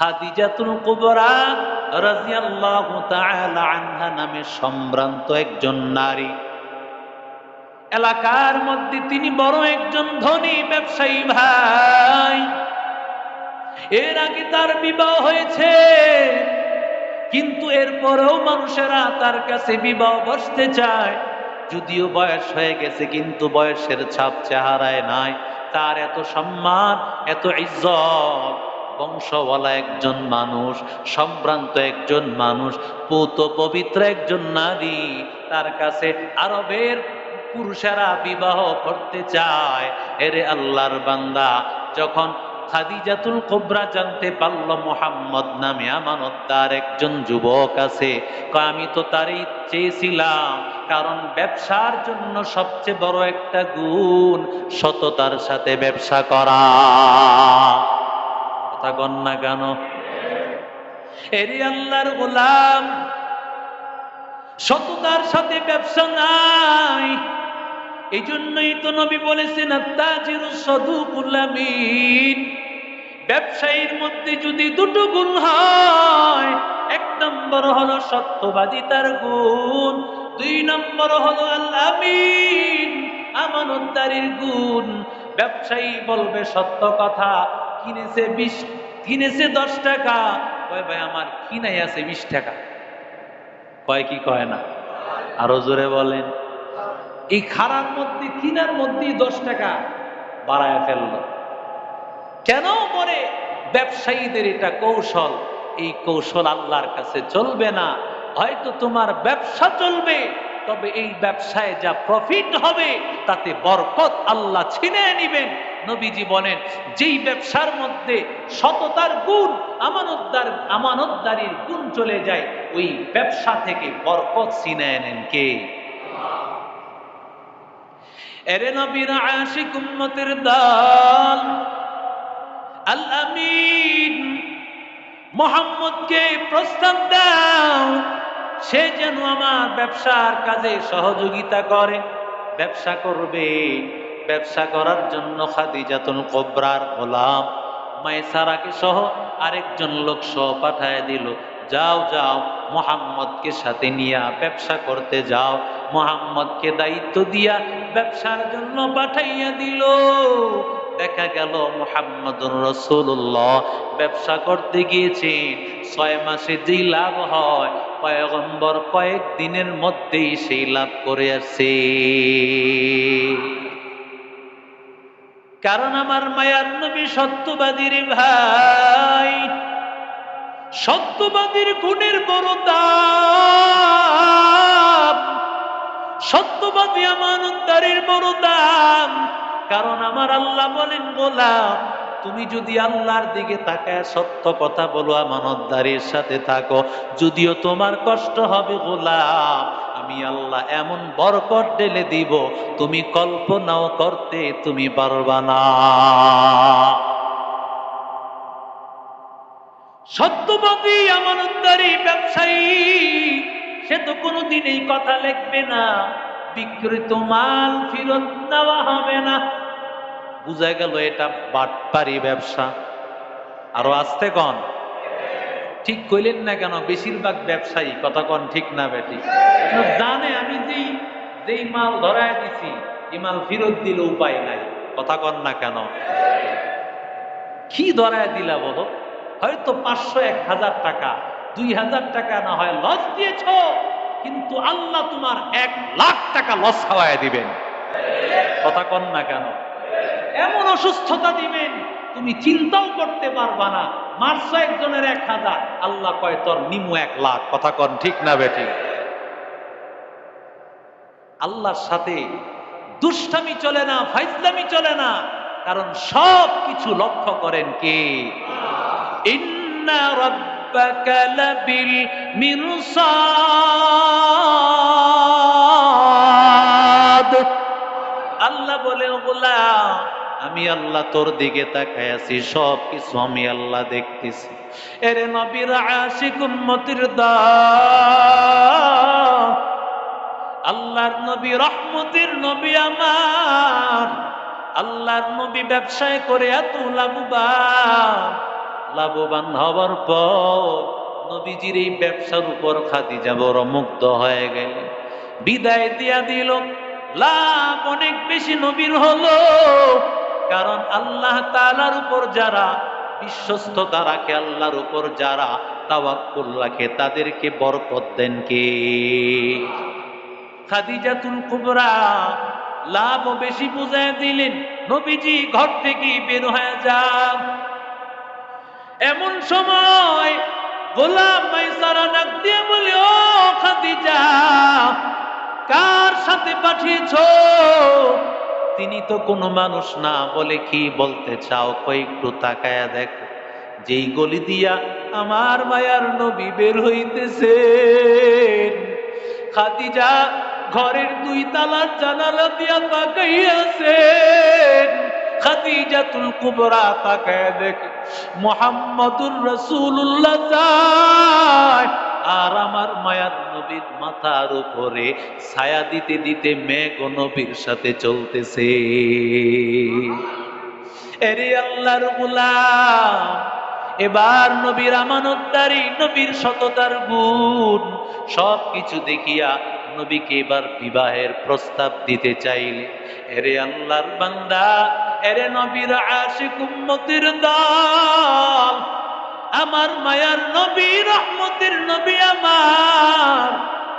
খাদিজাতুল কুবরা রাদিয়াল্লাহু তাআলা আনহা সম্ভ্রান্ত একজন নারী। এলাকার মধ্যে তিনি বড় একজন ধনী ব্যবসায়ী ভাই। এর আগে তার বিবাহ হয়েছে, কিন্তু এরপরেও মানুষেরা তার কাছে বিবাহ বসতে চায়। যদিও বয়স হয়ে গেছে, কিন্তু বয়সের ছাপ চেহারায় নাই। তার এত সম্মান, এত ইজ্জত। বংশওয়ালা একজন মানুষ, সম্ভ্রান্ত একজন মানুষ, পুত পবিত্র একজন নারী। তার কাছে আরবের পুরুষেরা বিবাহ করতে চায়। এরে আল্লাহর বান্দা যখন খাদিজাতুল কোবরা জানতে পারল মোহাম্মদ নামে আমানতদার একজন যুবক আছে আমি তো তারই চেয়েছিলাম, কারণ ব্যবসার জন্য সবচেয়ে বড় একটা গুণ সততার সাথে ব্যবসা করা। কথা কন না কেন? এরি আল্লাহর গোলাম, সততার সাথে ব্যবসা নাই। এই জন্যই তো নবী বলেছেন ব্যবসায়ীর মধ্যে যদি দুটো গুণ হয়, এক নম্বর হলো সত্যবাদী তার গুণ, দুই নম্বর হলো আল্লাহ আমিন, আমানতদারির গুণ। ব্যবসায়ী বলবে সত্য কথা কিনেছে বিশ, কিনেছে দশ টাকা। কয়, ভাই, আমার কিনাই আছে বিশ টাকা। কয়, কি কয় না? আরও জোরে বলেন। এই খারাপ মধ্যে, কিনার মধ্যে দশ টাকা বাড়ায় ফেলল। কেন মনে ব্যবসায়ীদের এটা কৌশল। এই কৌশল আল্লাহর কাছে চলবে না। হয়তো তোমার ব্যবসা চলবে। তবে এই ব্যবসায় যা প্রফিট হবে, তাতে বরকত আল্লাহ ছিনে নিবেন। নবীজি বলেন, যেই ব্যবসার মধ্যে সততার গুণ, আমানতদার, আমানতদারির গুণ চলে যায়, ওই ব্যবসা থেকে বরকত ছিনে নেন কে? এরে নবীর আশিক উম্মতের দল, আল মোহাম্মদকে প্রস্তাব দাও। সে যেন আমার ব্যবসার কাজে সহযোগিতা করে। ব্যবসা করবে। ব্যবসা করার জন্য খাদিজাতুল কবরার গোলাম মাইসারাকে সহ আরেকজন লোক সহ পাঠায় দিল। যাও যাও, মোহাম্মদকে সাথে নিয়া ব্যবসা করতে যাও। মোহাম্মদকে দায়িত্ব দিয়া ব্যবসার জন্য পাঠাইয়া দিল। দেখা গেল মোহাম্মদুর রসুল্লাহ ব্যবসা করতে গিয়েছেন। ছয় মাসে যেই লাভ হয় পয়গম্বর কয়েক দিনের মধ্যেই সেই লাভ করে আসছে কারণ আমার মায়ার নবী সত্যবাদীর ভাই, সত্যবাদীর গুণের বড় দাম, সত্যবাদী, আমানতদারির বড় দাম। কারণ আমার আল্লাহ বলেন, গোলাম তুমি যদি আল্লাহর দিকে তাকায় সত্য কথা বলো, আমানতদারির সাথে থাকো। যদিও তোমার কষ্ট হবে গোলাম, আমি আল্লাহ এমন বরকত ঢেলে দিব, তুমি কল্পনাও করতে তুমি পারবা না। সত্যবাদী আমানতদারি ব্যবসায়ী, সে তো কোনোদিন এই কথা লিখবে না। বিকৃত মাল ফেরত নেওয়া হবে না। বুঝা গেল এটা বাটপারি ব্যবসা। আরও আসতে কন? ঠিক কইলেন না কেন, বেশিরভাগ ব্যবসায়ী, কথা কন ঠিক না বেটি? জানে আমি যেই যেই মাল ধরায় দিছি, এই মাল ফেরত দিলে উপায় নাই, কথা কন না কেন? কি ধরায় দিলা বলো? হয়তো পাঁচশো, এক হাজার টাকা, দুই হাজার টাকা না হয় লস দিয়েছ, কিন্তু আল্লাহ তোমার এক লাখ টাকা লস খাওয়ায় দিবেন। কথা কন না কেন? এমন অসুস্থতা দিবেন, তুমি চিন্তাও করতে পারবা না। মারছো একজনের এক হাজার, আল্লাহ কয়, তোর নিমু এক লাখ। কথা কন ঠিক না বেটি আল্লাহর সাথে দুষ্টামি চলে না, ফাইজলামি চলে না, কারণ সব কিছু লক্ষ্য করেন কে? আল্লাহ বলে গোলাম আমি আল্লাহ তোর দিকে তাকায় আছি সব কিছু আমি আল্লাহ দেখতেছি। এরে নবীর আশিক উম্মতির দা আল্লাহর নবী রহমতের নবী আমার। আল্লাহর নবী ব্যবসায় করে এত লাভবান। লাভবান হবার পর নবীজির এই ব্যবসার উপর খাদিজা বড় মুগ্ধ হয়ে গেল। বিদায় দিয়া দিল, লাভ অনেক বেশি নবীর হলো। কারণ আল্লাহ তালার উপর যারা বিশ্বস্ততা রাখে আল্লাহর উপর যারা তাওয়াক্কুল রাখে, তাদেরকে বরকত দেন কে? খাদিজাতুল কুবরা লাভ বেশি বুঝায় দিলেন, নবীজি ঘর থেকে বের হয়ে যান। এমন সময় গোলাম মাইসারা ডাক দিয়ে বলে, ও খাদিজা, কার সাথে পাঠিয়েছ? তিনি তো কোনো মানুষ না বলে কি বলতে চাও? কয়েকটু তাকায়া দেখ। যেই গলি দিয়া আমার মায়ার নবী বের হইতেছে খাদিজা ঘরের দুই তালার জানালা দিয়া তাকাইয়াছেন। খাদিজাতুল কুবরা তাকায় দেখে, মোহাম্মদুর রসুল্লাহ আর আমার মায়ার নবীর মাথার উপরে ছায়া দিতে দিতে মেঘ নবীর সাথে চলতেছে। এরে আল্লাহর গুলাম, এবার নবীর আমানতদারি, নবীর সততার গুণ সব কিছু দেখিয়া নবীকে এবার বিবাহের প্রস্তাব দিতে চাইলে। এরে আল্লাহর বান্দা, এরে নবীর আশিক উম্মতির দল আমার মায়ার নবী, রহমতের নবী আমার।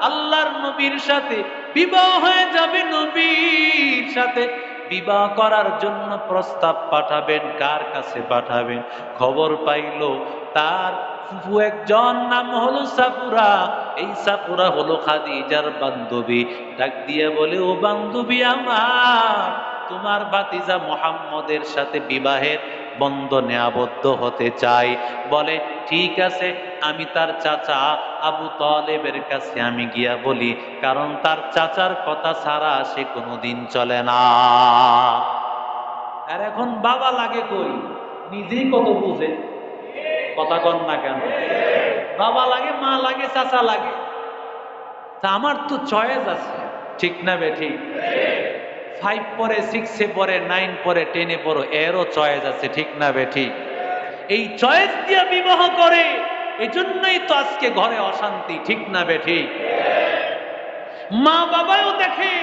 আল্লাহর নবীর সাথে বিবাহ হয়ে যাবে নবীর সাথে। বিবাহ করার জন্য প্রস্তাব পাঠাবেন, কার কাছে পাঠাবেন? খবর পাইল তার ফুফু একজন, নাম হলো সাপুরা। এই সাপুরা হলো খাদিজার বান্ধবী। ডাক দিয়ে বলে, ও বান্ধবী আমার, তোমার বাতিজা মোহাম্মদের সাথে বিবাহের বন্ধনে আবদ্ধ হতে চাই। বলে, ঠিক আছে, আমি তার চাচা আবু তলেবের কাছে আমি গিয়া বলি, কারণ তার চাচার কথা ছাড়া সে কোনোদিন চলে না। আর এখন বাবা লাগে কই? নিজেই কত বুঝে। কথা কন না কেন? বাবা লাগে, মা লাগে, চাচা লাগে। তা আমার তো চয়েস আছে। ঠিক না বে, ঠিক? ফাইভ পরে সিক্সে পরে নাইন পরে টেনে পড়ো এরও চয়েস আছে, ঠিক না বে ঠিক এই চয়েস দিয়ে বিবাহ করে, এজন্যই তো আজকে ঘরে অশান্তি, ঠিক না বে ঠিক মা বাবাও দেখে,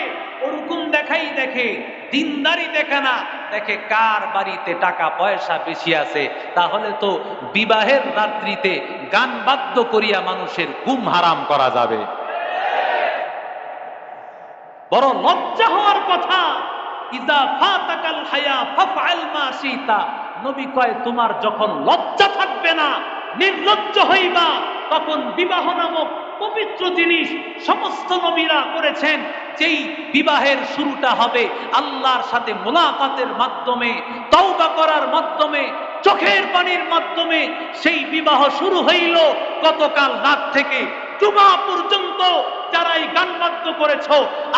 ওরকম দেখাই দেখে, দিনদারি দেখে না, দেখে কার বাড়িতে টাকা পয়সা বেশি আছে? তাহলে তো বিবাহের রাত্রিতে গান বাদ্য করিয়া মানুষের ঘুম হারাম করা যাবে। বড় লজ্জা হওয়ার কথা ইজা ফাতাকাল হায়া ফাফআল মা শিতা। নবী কয়, তোমার যখন লজ্জা থাকবে না, নির্লজ্জ হইবা, তখন বিবাহ নামক পবিত্র জিনিস সমস্ত নবীরা করেছেন। যেই বিবাহের শুরুটা হবে আল্লাহর সাথে মোলাকাতের মাধ্যমে, তওবা করার মাধ্যমে, চোখের পানির মাধ্যমে সেই বিবাহ শুরু হইল। গতকাল রাত থেকে জুমা পর্যন্ত যারা এই গান করেছ,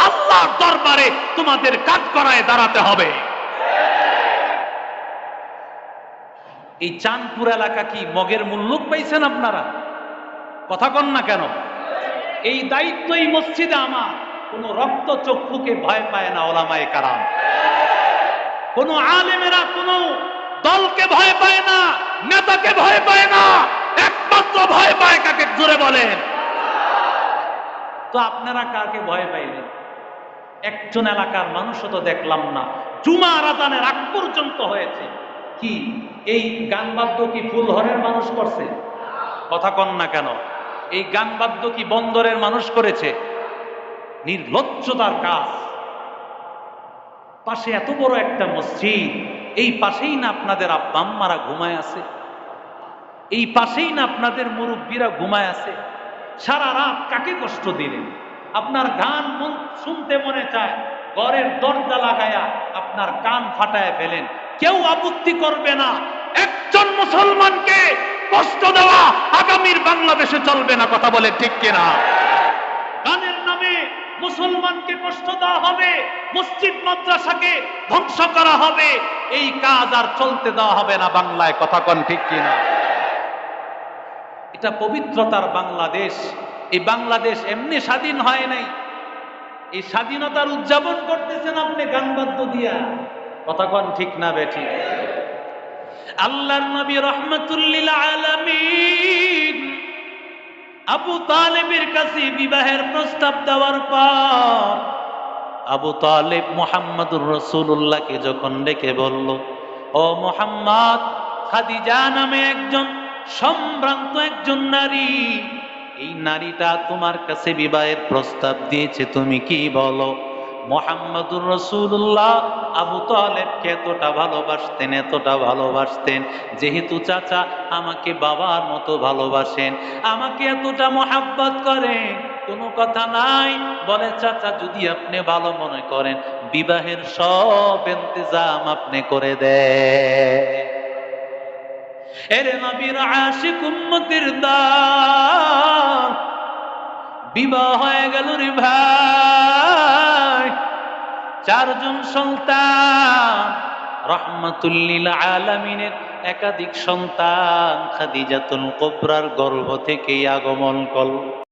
আল্লাহর দরবারে তোমাদের কাজ করায় দাঁড়াতে হবে। এই চাঁদপুর এলাকা কি মগের মুল্লুক পাইছেন আপনারা? কথা কন না কেন? এই দায়িত্ব এই মসজিদে আমার। কোন রক্ত চক্ষুকে ভয় পায় না ওলামায় কারাম। কোন আলেমেরা কোন দলকে ভয় পায় না, নেতাকে ভয় পায় না, একমাত্র ভয় পায় কাকে? জোরে বলেন। তো আপনারা কাকে ভয় পাইলেন? একজন এলাকার মানুষও তো দেখলাম না। জুমা আরাদানের আগ পর্যন্ত হয়েছে। কি, এই গান বাদ্য কি ফুলহরের মানুষ করছে? কথা কন না কেন। এই গান বাদ্য কি বন্দরের মানুষ করেছে? নির্লজ্জতার কাজ। পাশে এত বড় একটা মসজিদ। এই পাশেই না আপনাদের আব্বাম্মারা ঘুমায় আছে? এই পাশেই না আপনাদের মুরব্বীরা ঘুমায় আছে? সারা রাত কাকে কষ্ট দিলেন? আপনার গান শুনতে মনে চায়, ঘরের দরজা লাগায়া আপনার কান ফাটায় ফেলেন। কেউ আপত্তি করবে না। একজন মুসলমানকে কষ্ট দেওয়া আগামীর বাংলাদেশে চলবে না, কথা বলে ঠিক কিনা? গানের নামে মুসলমানকে কষ্ট দেওয়া হবে, মসজিদ, মাদ্রাসাকে ধ্বংস করা হবে। এই কাজ আর চলতে দেওয়া হবে না বাংলায়, কথা কন ঠিক কিনা? এটা পবিত্রতার বাংলাদেশ। এই বাংলাদেশ এমনি স্বাধীন হয় নাই। এই স্বাধীনতার উদযাপন করতেছেন আপনি গান বাদ্য দিয়া। কথা কন ঠিক না বেঠি। আল্লাহর নবী রহমতুল্লিল আলামিন আবু তালেবের কাছে বিবাহের প্রস্তাব দেওয়ার পর আবু তালেব মোহাম্মদুর রসুল্লাহকে যখন ডেকে বলল, ও মোহাম্মদ, খাদিজা নামে একজন সম্ভ্রান্ত একজন নারী। এই নারীটা তোমার কাছে বিবাহের প্রস্তাব দিয়েছে, তুমি কি বলো? মোহাম্মদুর রসুল্লাহ আবু তালেবকে এতটা ভালোবাসতেন এতটা ভালোবাসতেন, যেহেতু চাচা আমাকে বাবার মতো ভালোবাসেন, আমাকে এতটা মোহাব্বত করেন। কোনো কথা নাই, বলে, চাচা, যদি আপনি ভালো মনে করেন, বিবাহের সব ইন্তজাম আপনি করে দেন। এরে নবীর আশিক উম্মতির দান বিবাহ হয়ে গেল রে ভাই। চারজন সন্তান। রহমাতুল্লিল আলামিনের একাধিক সন্তান খাদিজাতুল কোবরার গর্ভ থেকে আগমন করল।